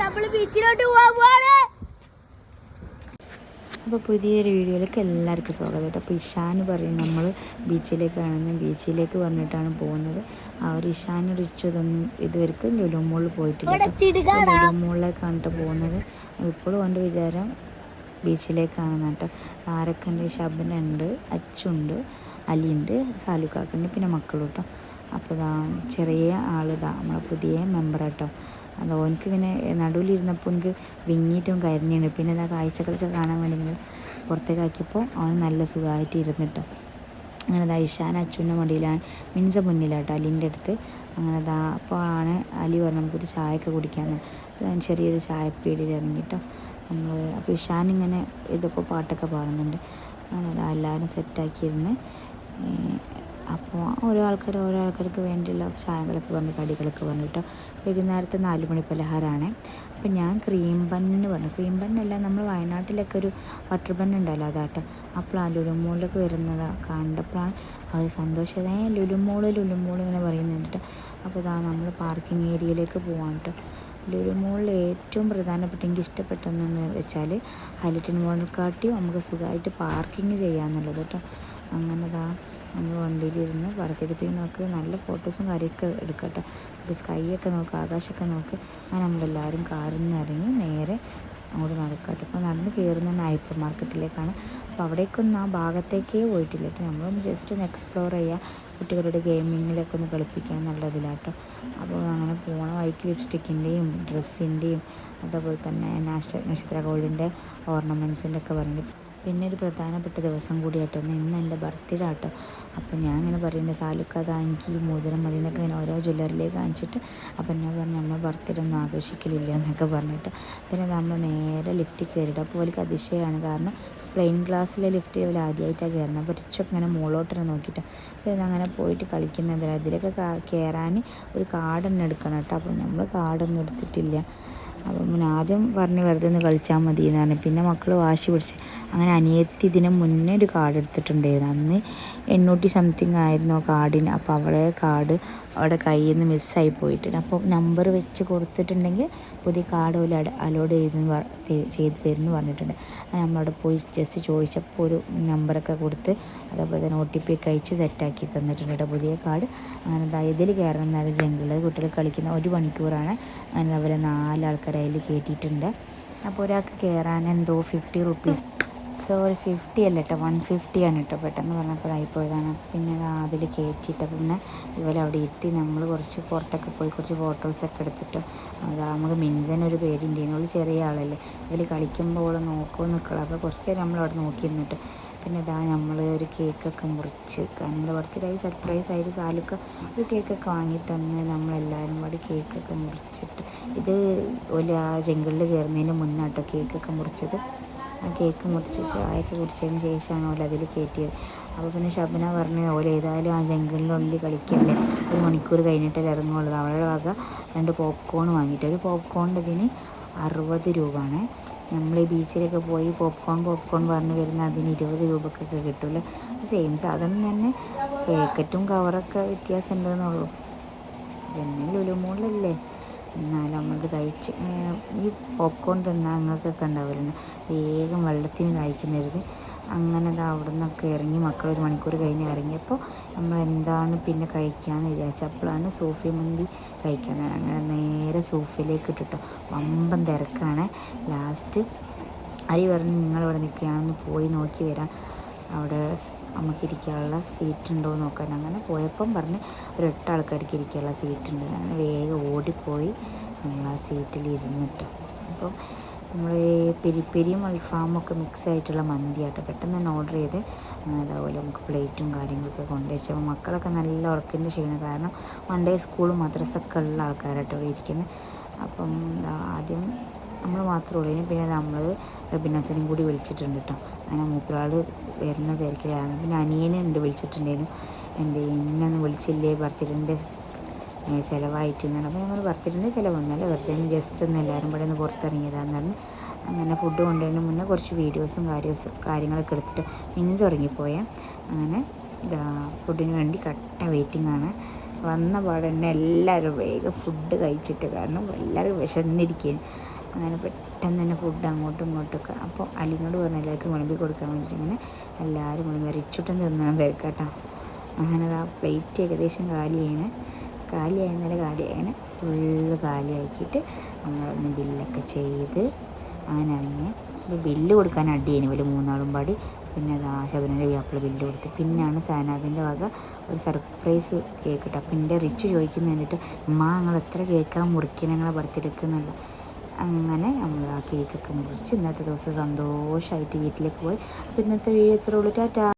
നമ്മൾ ബീച്ചിലോട്ട് പോവാൻ പോവാണ്. അപ്പോൾ പുതിയൊരു വീഡിയോയിലേക്ക് എല്ലാവർക്കും സ്വാഗതം. കേട്ടോ അപ്പോൾ ഇഷാന് പറയും നമ്മൾ ബീച്ചിലേക്കാണെന്ന് ബീച്ചിലേക്ക് പറഞ്ഞിട്ടാണ് പോകുന്നത്. ആ ഒരു ഇഷാന് റിച്ചു ഇതൊന്നും ഇതുവരെക്കും ലുലുമോളിൽ പോയിട്ടില്ല. കണ്ടിട്ട് ലുലുമോളിലേക്കാണ് കേട്ടോ പോകുന്നത്. ഇപ്പോഴും എന്റെ വിചാരം ബീച്ചിലേക്കാണെന്ന് കേട്ടോ. ആരൊക്കെ ഉണ്ട്? ഷബനുണ്ട് അച്ചുണ്ട് അലിയുണ്ട് സാലുക്കാക്കുണ്ട് പിന്നെ മക്കളും കേട്ടോ. അപ്പോൾ ചെറിയ ചെറിയ ആളിതാ നമ്മളെ പുതിയ മെമ്പർ കേട്ടോ. അത് ഓനിക്കിങ്ങനെ നടുവിലിരുന്നപ്പോൾ എനിക്ക് വിങ്ങിയിട്ടും കരിഞ്ഞിട്ടുണ്ട് പിന്നെ ഇതാ കാഴ്ചകളൊക്കെ കാണാൻ വേണ്ടി പുറത്തേക്ക് ആക്കിയപ്പോൾ അവൻ നല്ല സുഖമായിട്ട് ഇരുന്നിട്ട്. അങ്ങനെ ഇതാ ഇഷാൻ അച്ഛന്റെ മടിയിലാണ്. മിൻസ മുന്നിലാട്ടോ അലിന്റെ അടുത്ത്. അങ്ങനെ ഇതാ അപ്പോൾ ആണ് അലി പറഞ്ഞു നമുക്കൊരു ചായയൊക്കെ കുടിക്കാമെന്ന് ചെറിയൊരു ചായപ്പീടിയിൽ ഇറങ്ങിയിട്ടോ നമ്മൾ അപ്പോൾ ഇഷാൻ ഇങ്ങനെ ഇതൊക്കെ പാട്ടൊക്കെ പാടുന്നുണ്ട്. അങ്ങനെ എല്ലാവരും സെറ്റാക്കിയിരുന്ന് അപ്പോൾ ഓരോ ആൾക്കാർ ഓരോ ആൾക്കാർക്ക് വേണ്ടിയുള്ള ചായകളൊക്കെ പറഞ്ഞ് കടികളൊക്കെ പറഞ്ഞിട്ടോ വൈകുന്നേരത്തെ നാല് മണി പലഹാരമാണ്. അപ്പം ഞാൻ ക്രീം ബണ്ണ് പറഞ്ഞു. ക്രീം ബണ്ണല്ല നമ്മൾ വയനാട്ടിലൊക്കെ ഒരു ബട്ടർ ബൺ ഉണ്ടല്ലോ അപ്പോൾ ആ ലുലുമോളിലൊക്കെ വരുന്നത് കണ്ടപ്പോഴാണ് അവർ സന്തോഷം. ഏ ലുലുമോൾ ലുലുമോൾ ഇങ്ങനെ പറയുന്നുണ്ട് അപ്പോൾ ഇതാ നമ്മൾ പാർക്കിംഗ് ഏരിയയിലേക്ക് പോകാൻ കേട്ടോ. ലുലുമോളിൽ ഏറ്റവും പ്രധാനപ്പെട്ട എനിക്ക് ഇഷ്ടപ്പെട്ടതെന്ന് വെച്ചാൽ ഹൈലറ്റിൻ മോളിനെക്കാട്ടിയും നമുക്ക് സുഖമായിട്ട് പാർക്കിംഗ് ചെയ്യാമെന്നുള്ളത് കേട്ടോ. അങ്ങനെ ദാ നമ്മൾ വണ്ടിയിലിരുന്ന് പാർക്ക് നോക്ക് നല്ല ഫോട്ടോസും കാര്യമൊക്കെ എടുക്കട്ടെ. കേട്ടോ നമുക്ക് സ്കൈ ഒക്കെ നോക്ക് ആകാശമൊക്കെ നോക്ക്. അങ്ങനെ നമ്മളെല്ലാവരും കാറിൽ നിന്ന് ഇറങ്ങി നേരെ അങ്ങോട്ട് നടക്കട്ടെ. അപ്പോൾ നടന്ന് കയറുന്ന ഹൈപ്പർ മാർക്കറ്റിലേക്കാണ് അപ്പോൾ അവിടേക്കൊന്നും ആ ഭാഗത്തേക്കേ പോയിട്ടില്ല കേട്ടോ. നമ്മളൊന്ന് ജസ്റ്റ് ഒന്ന് എക്സ്പ്ലോർ ചെയ്യുക കുട്ടികളുടെ ഗെയിമിങ്ങിലൊക്കെ ഒന്ന് കളിപ്പിക്കാൻ നല്ലതിലാട്ടോ അപ്പോൾ അങ്ങനെ പോണ വൈക്ക് ലിപ്സ്റ്റിക്കിന്റെയും ഡ്രസ്സിന്റെയും അതേപോലെ തന്നെ നാഷ നക്ഷത്ര ഗോൾഡിന്റെ ഓർണമെന്റ്സിന്റെ ഒക്കെ പറഞ്ഞിട്ട് പിന്നെ ഒരു പ്രധാനപ്പെട്ട ദിവസം കൂടിയാട്ടോ. ഇന്ന് എന്റെ ബർത്ത്ഡേ ആട്ടോ അപ്പം ഞാൻ ഇങ്ങനെ പറയുന്നത് സാലുക്ക അതാ എനിക്ക് മോതിരം മതി എന്നൊക്കെ ഇങ്ങനെ ഓരോ ജ്വല്ലറിലേക്ക് കാണിച്ചിട്ട് അപ്പം ഞാൻ പറഞ്ഞു നമ്മൾ ബർത്ത്ഡേ ഒന്നും ആഘോഷിക്കലില്ല എന്നൊക്കെ പറഞ്ഞിട്ട്. പിന്നെ നമ്മൾ നേരെ ലിഫ്റ്റിൽ കയറിയിട്ട് അപ്പോൾ അവർക്ക് അതിശയമാണ്. കാരണം പ്ലെയിൻ ഗ്ലാസ്സിലെ ലിഫ്റ്റ് ഇവർ ആദ്യമായിട്ടാണ് കയറുന്നത്. അപ്പോൾ റിച്ചൊക്കെ ഇങ്ങനെ മുകളോട്ടിനെ നോക്കിയിട്ട്. പിന്നെ അങ്ങനെ പോയിട്ട് കളിക്കുന്നതിൽ അതിലൊക്കെ കയറാൻ ഒരു കാർഡ് തന്നെ എടുക്കണം കേട്ടോ. അപ്പോൾ നമ്മൾ കാർഡൊന്നും എടുത്തിട്ടില്ല. അപ്പം പിന്നെ ആദ്യം പറഞ്ഞ് വെറുതെ ഒന്ന് കളിച്ചാൽ മതി എന്ന് പറഞ്ഞു. പിന്നെ മക്കൾ വാശി പിടിച്ച് അങ്ങനെ അനിയത്തി ഇതിന് മുന്നേ ഒരു കാർഡ് എടുത്തിട്ടുണ്ടായിരുന്നു. അന്ന് എണ്ണൂറ്റി സംതിങ് ആയിരുന്നു ആ കാർഡിന് അപ്പോൾ അവളെ കാർഡ് അവിടെ കയ്യിൽ നിന്ന് മിസ്സായി പോയിട്ടുണ്ട്. അപ്പോൾ നമ്പർ വെച്ച് കൊടുത്തിട്ടുണ്ടെങ്കിൽ പുതിയ കാർഡ് പോലെ അലോഡ് ചെയ്ത് ചെയ്ത് തരുമെന്ന് പറഞ്ഞിട്ടുണ്ട്. നമ്മളവിടെ പോയി ജസ്റ്റ് ചോദിച്ചപ്പോൾ ഒരു നമ്പറൊക്കെ കൊടുത്ത് അതേപോലെ തന്നെ ഒ ടി പി ഒക്കെ അയച്ച് സെറ്റാക്കി തന്നിട്ടുണ്ട് പുതിയ കാർഡ് അങ്ങനെ ഇതിൽ കയറണം എന്നാൽ ജംഗിളിൽ കുട്ടികൾ കളിക്കുന്ന ഒരു മണിക്കൂറാണ്. അങ്ങനെ അവരെ നാലാൾക്കാർ അതിൽ കയറ്റിയിട്ടുണ്ട് അപ്പോൾ ഒരാൾക്ക് കയറാൻ എന്തോ ഫിഫ്റ്റി റുപ്പീസ് സോറി ഫിഫ്റ്റി അല്ല കേട്ടോ വൺ ഫിഫ്റ്റി ആണ് കേട്ടോ പെട്ടെന്ന് പറഞ്ഞപ്പോഴായി പോയതാണ് പിന്നെ അതിൽ കയറ്റിയിട്ട് പിന്നെ ഇവരെ അവിടെ എത്തി. നമ്മൾ കുറച്ച് പുറത്തൊക്കെ പോയി കുറച്ച് ഫോട്ടോസൊക്കെ എടുത്തിട്ട് അതാ നമുക്ക് മിൻസനൊരു പേരുണ്ടായിരുന്നു അവൾ ചെറിയ ആളല്ലേ. ഇവർ കളിക്കുമ്പോൾ നോക്കുമോ നിൽക്കണം? അപ്പോൾ കുറച്ച് നേരം നമ്മൾ അവിടെ നോക്കി നിന്നിട്ട്. പിന്നെ ഇതാ നമ്മൾ ഒരു കേക്കൊക്കെ മുറിച്ച് എന്റെ വർത്തിലായി സർപ്രൈസ് ആയിട്ട് സാലുക്ക ഒരു കേക്കൊക്കെ വാങ്ങി തന്ന് നമ്മളെല്ലാവരും കൂടി കേക്കൊക്കെ മുറിച്ചിട്ട്. ഇത് ഒരു ആ ജംഗിളിൽ കയറുന്നതിന് മുന്നാട്ടോ കേക്കൊക്കെ മുറിച്ചത്. കേക്ക് മുറിച്ച് ചായയൊക്കെ കുടിച്ചതിന് ശേഷമാണ് ഓല അതിൽ കയറ്റിയത് അപ്പോൾ പിന്നെ ഷബന പറഞ്ഞു ഓല ഏതായാലും ആ ജംഗിളിനുള്ളിൽ കളിക്കല്ലേ? ഒരു മണിക്കൂർ കഴിഞ്ഞിട്ടല്ലേ ഇറങ്ങുള്ളൂ. അവളുടെ വക രണ്ട് പോപ്കോൺ വാങ്ങിയിട്ട്. ഒരു പോപ്കോണിന്റെ ഇതിന് അറുപത് രൂപയാണ്. നമ്മൾ ഈ ബീച്ചിലൊക്കെ പോയി പോപ്കോൺ പോപ്കോൺ പറഞ്ഞ് വരുന്ന അതിന് ഇരുപത് രൂപക്കൊക്കെ കിട്ടുമല്ലോ സെയിം സാധനം തന്നെ. പാക്കറ്റും കവറൊക്കെ വ്യത്യാസം ഉണ്ടെന്നുള്ളൂ പിന്നെ ലുലുമോളിലല്ലേ എന്നാലും നമ്മളത് കഴിച്ച് ഈ പോപ്കോൺ തിന്നാൽ അങ്ങൾക്കൊക്കെ ഉണ്ടാവില്ല വേഗം വെള്ളത്തിന് കഴിക്കുന്നരുത് അങ്ങനെ അത് അവിടെ നിന്നൊക്കെ ഇറങ്ങി മക്കൾ ഒരു മണിക്കൂർ കഴിഞ്ഞ് ഇറങ്ങിയപ്പോൾ നമ്മൾ എന്താണ് പിന്നെ കഴിക്കാമെന്ന് വിചാരിച്ചത് അപ്പോഴാണ് സൂഫി മന്തി കഴിക്കാൻ അങ്ങനെ നേരെ സൂഫിയിലേക്ക് ഇട്ടിട്ടോ. വമ്പൻ തിരക്കാണ്. ലാസ്റ്റ് അരി പറഞ്ഞ് നിങ്ങളിവിടെ നിൽക്കുകയാണെന്ന് പോയി നോക്കി വരാം. അവിടെ നമുക്ക് ഇരിക്കാനുള്ള സീറ്റ് ഉണ്ടോ എന്ന് നോക്കാൻ അങ്ങനെ പോയപ്പം പറഞ്ഞ് ഒരു എട്ട് ആൾക്കാർക്ക് ഇരിക്കാനുള്ള സീറ്റ് ഉണ്ട് അങ്ങനെ വേഗം ഓടിപ്പോയി നമ്മൾ ആ സീറ്റിൽ ഇരുന്നിട്ട് അപ്പോൾ നമ്മൾ പെരിപ്പെരിയും ഒക്കെ മിക്സ് ആയിട്ടുള്ള മന്തിയാട്ടോ പെട്ടെന്ന് തന്നെ ഓർഡർ ചെയ്ത് അതേപോലെ നമുക്ക് പ്ലേറ്റും കാര്യങ്ങളൊക്കെ കൊണ്ടുവച്ചു. അപ്പോൾ മക്കളൊക്കെ നല്ല ഉറക്കിന്റെ ക്ഷീണം. കാരണം വൺ ഡേ സ്കൂളും മദ്രസൊക്കെ ഉള്ള ആൾക്കാരായിട്ടോ ഇരിക്കുന്നത് അപ്പം ആദ്യം നമ്മൾ മാത്രമേ ഉള്ളൂ പിന്നെ നമ്മൾ റബിനാസിനെയും കൂടി വിളിച്ചിട്ടുണ്ട് കേട്ടോ അങ്ങനെ മൂപ്പരാൾ വരുന്ന തിരക്കിലാണ് പിന്നെ അനിയനുണ്ട് വിളിച്ചിട്ടുണ്ടായിരുന്നു. എന്ത് ഇന്നൊന്നും വിളിച്ചില്ലേ? ബർത്ത്ഡേന്റെ ചിലവായിട്ട് എന്നാണ് അപ്പോൾ ഞങ്ങൾ ബർത്ത്ഡേന്റെ ചിലവൊന്നുമല്ല. വെറുതെ ജസ്റ്റ് ഒന്ന് എല്ലാവരും കൂടെ ഒന്ന് പുറത്തിറങ്ങിയതാന്ന് അങ്ങനെ ഫുഡ് കൊണ്ടുവരുന്ന മുന്നേ കുറച്ച് വീഡിയോസും കാര്യോസും കാര്യങ്ങളൊക്കെ എടുത്തിട്ട് മിനിസ് ഉറങ്ങിപ്പോയേ. അങ്ങനെ ഇതാ ഫുഡിന് വേണ്ടി കട്ട വെയിറ്റിംഗ് ആണ്. വന്ന പാടെ തന്നെ എല്ലാവരും വേഗം ഫുഡ് കഴിച്ചിട്ട് കാരണം എല്ലാവരും വിശന്നിരിക്കുകയാണ്. അങ്ങനെ പെട്ടെന്ന് തന്നെ ഫുഡ് അങ്ങോട്ടും ഇങ്ങോട്ടും ഒക്കെ. അപ്പോൾ അലിനോട് പറഞ്ഞു എല്ലാവർക്കും വിളമ്പി കൊടുക്കാൻ വേണ്ടിയിട്ട് ഇങ്ങനെ എല്ലാവരും വിളമ്പി റിച്ചുട്ടൻ തിന്നാൻ തിരക്കാട്ടോ അങ്ങനെ ആ പ്ലേറ്റ് ഏകദേശം കാലിയാണ് കാലിയായിരുന്നാലും കാലി അങ്ങനെ ഫുള്ള് കാലിയാക്കിയിട്ട് നമ്മളൊന്ന് ബില്ലൊക്കെ ചെയ്ത് അങ്ങനെ അങ്ങനെ ഇപ്പോൾ ബില്ല് കൊടുക്കാൻ അടിയേനു. വലിയ മൂന്നാളും പാടി. പിന്നെ അത് ശബരിന്റെ വ്യാപ്പിള ബില്ല് കൊടുത്ത്. പിന്നാണ് സാനാഥിന്റെ വക ഒരു സർപ്രൈസ് കേക്ക് കേട്ടോ അപ്പം എന്റെ റിച്ച് ചോദിക്കുന്നതിനിട്ട് അമ്മ നിങ്ങൾ എത്ര കേക്കാണ് നിങ്ങളെ അങ്ങനെ നമ്മൾ ആ കേക്കൊക്കെ മുറിച്ച് ഇന്നത്തെ ദിവസം സന്തോഷമായിട്ട് വീട്ടിലേക്ക് പോയി. അപ്പോൾ ഇന്നത്തെ വീഡിയോ എത്ര ഉള്ളൂ. ടാറ്റാ.